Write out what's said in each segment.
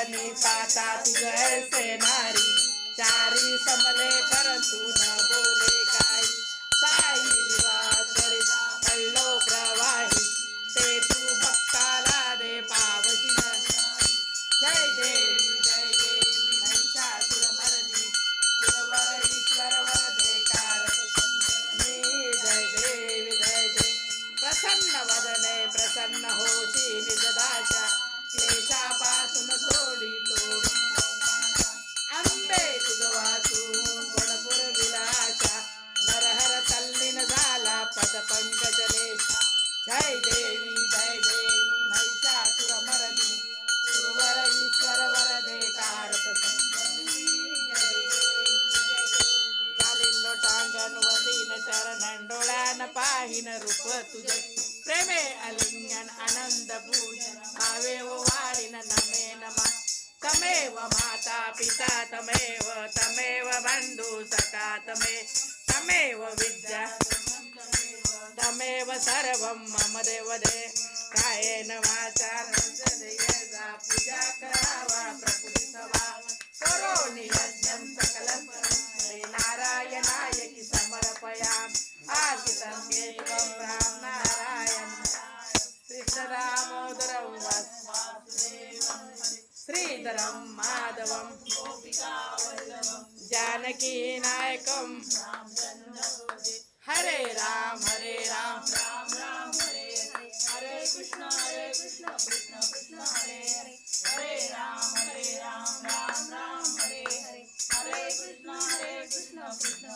पावनी पाता तुझ ऐसे नारी। चारी समले परंतु न बोले साई प्रवाही। ते तू दे जय देवी जय देवी ईश्वर जय देवी, जय प्रसन्न वदने, प्रसन्न होती निजदाशा पाहिन रूप तुझे. प्रेमे अलिंगन आनंद पूज. भावे वाढीन नमे नमा. तमेव माता पिता तमेव तमेव बंधू सखा तमे तमेव विद्या. तमेव सर्वं मम देवदे. कायेन वाचा नंदयेजा पूजा करावा प्रकृती सवा करोनि श्रीधरं माधवं। जानकी नायकं। हरे राम हरे राम। हरे हरे हरे कृष्ण हरे कृष्ण हरे कृष्ण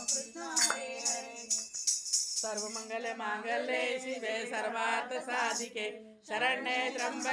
कृष्ण हरे। सर्वमंगल मांगल्ये शिवे, सर्वार्थ साधिके। शरण्ये त्र्यंबके।